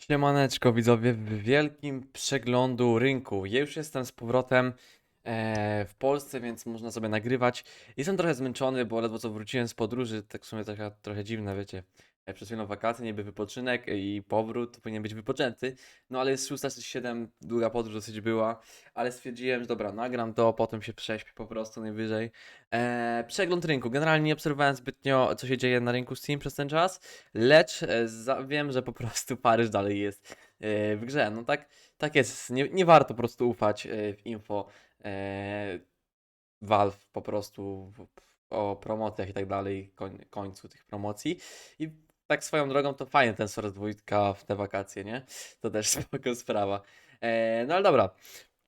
Siemaneczko widzowie w wielkim przeglądu rynku. Ja już jestem z powrotem e, w Polsce, więc można sobie nagrywać. Jestem trochę zmęczony, bo ledwo co wróciłem z podróży, tak w sumie trochę, trochę dziwne, wiecie. E, Przed chwilą wakacje, niby wypoczynek i powrót, to powinien być wypoczęty. No ale jest 607, długa podróż dosyć była, ale stwierdziłem, że dobra, nagram to, potem się prześpię po prostu najwyżej. E, przegląd rynku. Generalnie nie obserwowałem zbytnio, co się dzieje na rynku Steam przez ten czas, lecz e, wiem, że po prostu Paryż dalej jest e, w grze. No tak, tak jest. Nie, nie warto po prostu ufać e, w info e, Valve po prostu w, o promocjach i tak dalej, koń, końcu tych promocji. I tak swoją drogą to fajnie ten Source 2 w te wakacje, nie? To też spoko sprawa. E, no ale dobra.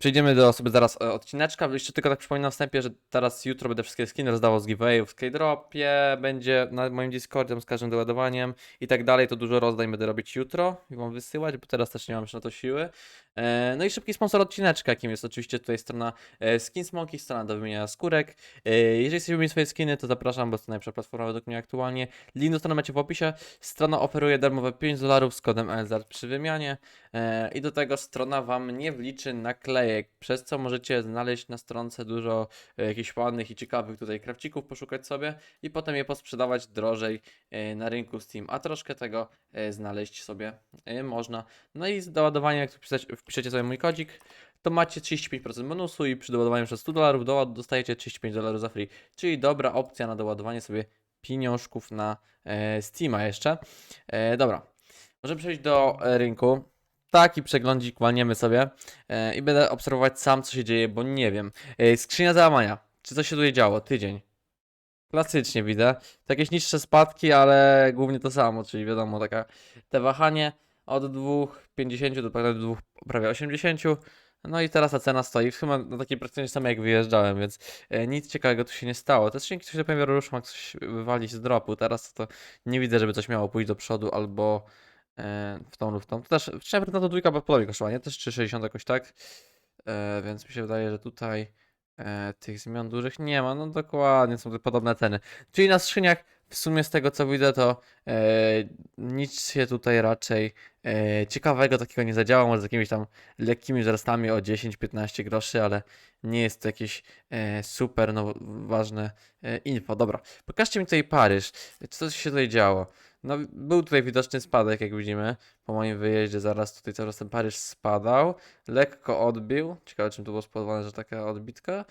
Przejdziemy do sobie zaraz e, odcineczka. Jeszcze tylko tak przypominam na wstępie, że teraz jutro będę wszystkie skiny rozdawał z giveawayów w K-Dropie, będzie na moim Discordzie z każdym doładowaniem i tak dalej. To dużo rozdań będę robić jutro i wam wysyłać, bo teraz też nie mam już na to siły. E, no i szybki sponsor odcineczka, jakim jest oczywiście tutaj strona e, Skin Smoky, strona do wymieniania skórek. Jeżeli chcecie wymienić swoje skiny, to zapraszam, bo to najlepsza platforma według mnie aktualnie. Link do strony macie w opisie. Strona oferuje darmowe 5 dolarów z kodem LZARD przy wymianie. I do tego strona Wam nie wliczy przez co możecie znaleźć na stronce dużo e, jakichś ładnych i ciekawych tutaj krawcików, poszukać sobie i potem je posprzedawać drożej e, na rynku Steam, a troszkę tego e, znaleźć sobie można. No i z doładowania, jak wpiszecie sobie mój kodzik, to macie 35% bonusu i przy doładowaniu przez 100 dolarów dostajecie 35 dolarów za free, czyli dobra opcja na doładowanie sobie pieniążków na e, Steama jeszcze. Dobra, możemy przejść do rynku. Taki przeglądzik walniemy sobie e, i będę obserwować sam, co się dzieje, bo nie wiem. E, skrzynia załamania. Czy coś się tutaj działo? Tydzień. Klasycznie widzę. To jakieś niższe spadki, ale głównie to samo, czyli wiadomo, taka te wahanie od 2,50 do prawie 2, prawie 80. No i teraz ta cena stoi chyba na takiej praktycznie samej jak wyjeżdżałem, więc e, nic ciekawego tu się nie stało. Te skrzynki coś do pewnie ruszą, jak coś wywalić z dropu. Teraz to nie widzę, żeby coś miało pójść do przodu albo w tą lub w tą. To też szczerze, no to dwójka podobnie kosztowała, nie? Też 3,60 jakoś tak. E, więc mi się wydaje, że tutaj e, tych zmian dużych nie ma. No dokładnie, są to podobne ceny. Czyli na skrzyniach w sumie z tego co widzę, to e, nic się tutaj raczej e, ciekawego takiego nie zadziała. Może z jakimiś tam lekkimi wzrostami o 10-15 groszy, ale nie jest to jakieś e, super no, ważne e, info. Dobra, pokażcie mi tutaj Paryż. Co się tutaj działo? No, był tutaj widoczny spadek, jak widzimy. Po moim wyjeździe zaraz tutaj cały czas ten Paryż spadał. Lekko odbił. Ciekawe, czym to było spowodowane, że taka odbitka.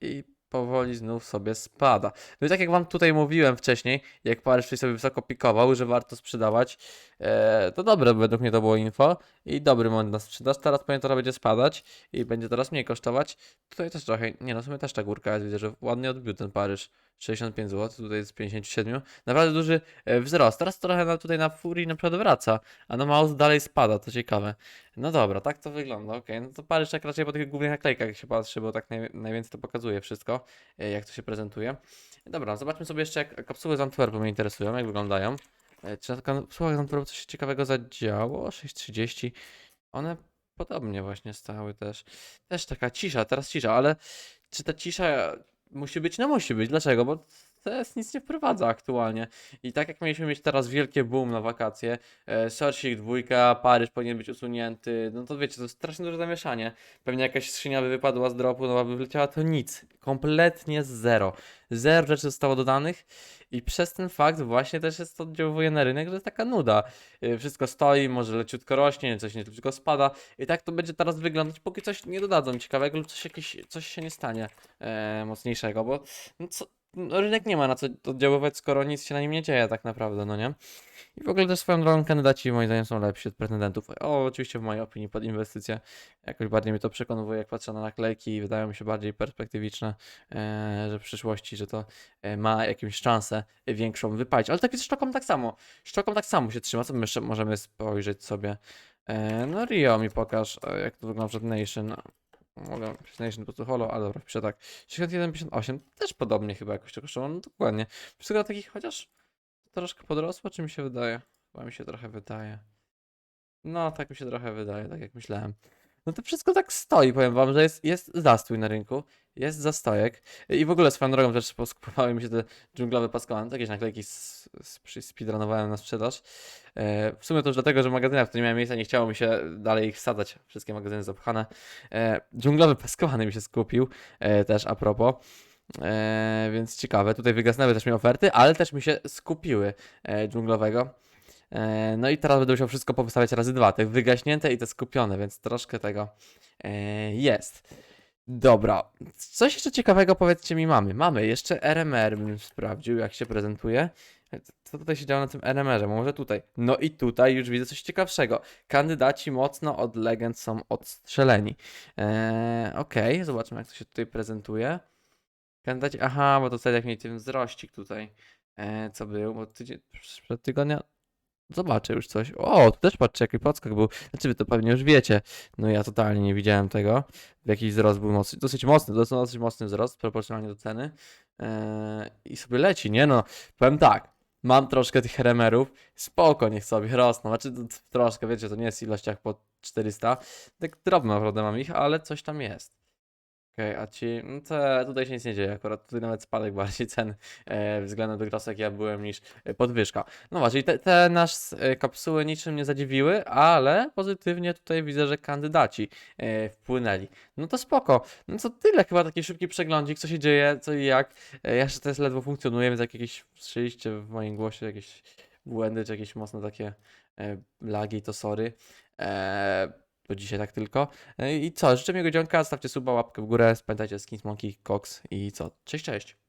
I powoli znów sobie spada. No i tak jak wam tutaj mówiłem wcześniej, jak Paryż tutaj sobie wysoko pikował, że warto sprzedawać, e, to dobre według mnie to było info i dobry moment na sprzedaż. Teraz to będzie spadać i będzie teraz mniej kosztować. Tutaj też trochę, nie no, w sumie też ta górka jest, widzę, że ładnie odbił ten Paryż. 65 zł, tutaj jest 57. Naprawdę duży e, wzrost. Teraz trochę na, tutaj na Furii na przykład wraca, a na Mouse dalej spada, to ciekawe. No dobra, tak to wygląda, okej. No to Paryż tak raczej po tych głównych naklejkach się patrzy, bo tak naj, najwięcej to pokazuje wszystko, e, jak to się prezentuje. Dobra, zobaczmy sobie jeszcze jak kapsuły z Antwerpu mnie interesują, jak wyglądają. E, Czy na kapsułach z Antwerpu coś ciekawego zadziało? 6.30. One podobnie właśnie stały też. Też taka cisza, teraz cisza, ale czy ta cisza musi być? No musi być. Dlaczego? Bo CS nic nie wprowadza aktualnie. I tak jak mieliśmy mieć teraz wielkie boom na wakacje, e, Sorsik dwójka, Paryż powinien być usunięty, no to wiecie, to jest strasznie duże zamieszanie. Pewnie jakaś skrzynia by wypadła z dropu, nowa by wleciała, to nic. Kompletnie zero. Zero rzeczy zostało dodanych i przez ten fakt właśnie też jest to oddziałuje na rynek, że jest taka nuda. E, Wszystko stoi, może leciutko rośnie, coś nie tylko spada i tak to będzie teraz wyglądać, póki coś nie dodadzą ciekawego lub coś, jakieś, coś się nie stanie e, mocniejszego, bo no co, rynek nie ma na co oddziaływać, skoro nic się na nim nie dzieje tak naprawdę, no nie? I w ogóle też swoją drogą kandydaci moim zdaniem są lepsi od pretendentów. O, oczywiście w mojej opinii pod inwestycje jakoś bardziej mnie to przekonuje, jak patrzę na naklejki i wydają mi się bardziej perspektywiczne, e, że w przyszłości, że to e, ma jakąś szansę większą wypalić. Ale tak jest z Sztoką tak samo. Sztoką tak samo się trzyma, co my jeszcze możemy spojrzeć sobie. E, no Rio mi pokaż, e, jak to wygląda przed Nation. Mogę przez Nation po prostu holo, ale dobra, piszę tak. 61,58 też podobnie chyba jakoś to kosztowało, no dokładnie. Wszystko takich chociaż troszkę podrosło, czy mi się wydaje? Chyba mi się trochę wydaje. No, tak mi się trochę wydaje, tak jak myślałem. No to wszystko tak stoi, powiem wam, że jest, jest zastój na rynku, jest zastojek i w ogóle swoją drogą też poskupowały mi się te dżunglowe paskony, jakieś naklejki s- przy- speedrunowałem na sprzedaż. E, w sumie to już dlatego, że w magazynach to nie miałem miejsca, nie chciało mi się dalej ich wsadzać, wszystkie magazyny zapchane. E, paskowany mi się skupił, e, też a propos. E, więc ciekawe, tutaj wygasnęły też mi oferty, ale też mi się skupiły dżunglowego. E, no i teraz będę musiał wszystko powystawiać razy dwa, te wygaśnięte i te skupione, więc troszkę tego e, jest. Dobra, coś jeszcze ciekawego powiedzcie mi mamy. Mamy jeszcze RMR, bym sprawdził jak się prezentuje. Co tutaj się działo na tym RMR-ze? Może tutaj. No i tutaj już widzę coś ciekawszego. Kandydaci mocno od legend są odstrzeleni. Eee, Okej, zobaczmy jak to się tutaj prezentuje. Kandydaci, aha, bo to wtedy jak mieli ten wzrościk tutaj, e, co był, bo tydzień, przed tygodnia, zobaczę już coś. O, tu też patrzcie, jaki podskok był. Znaczy wy to pewnie już wiecie. No ja totalnie nie widziałem tego. Jakiś wzrost był mocny, dosyć mocny, dosyć, mocny wzrost proporcjonalnie do ceny. E, I sobie leci, nie no. Powiem tak, mam troszkę tych remerów, spoko, niech sobie rosną. Znaczy troszkę, wiecie, to nie jest w ilościach po 400. Tak drobno naprawdę mam ich, ale coś tam jest. Okej, a ci, no to tutaj się nic nie dzieje, akurat tutaj nawet spadek bardziej cen e, względem do krosek ja byłem niż e, podwyżka. No właśnie, te, te nasze kapsuły niczym nie zadziwiły, ale pozytywnie tutaj widzę, że kandydaci e, wpłynęli. No to spoko. No to tyle chyba taki szybki przeglądzik, co się dzieje, co i jak. E, jeszcze to jest ledwo funkcjonuje, więc jak jakieś słyszeliście w moim głosie jakieś błędy, czy jakieś mocno takie e, lagi, to sorry. E, to dzisiaj tak tylko. E, I co, życzę miłego dzionka, stawcie suba, łapkę w górę, pamiętajcie Skins Monkey, Cox i co, cześć, cześć.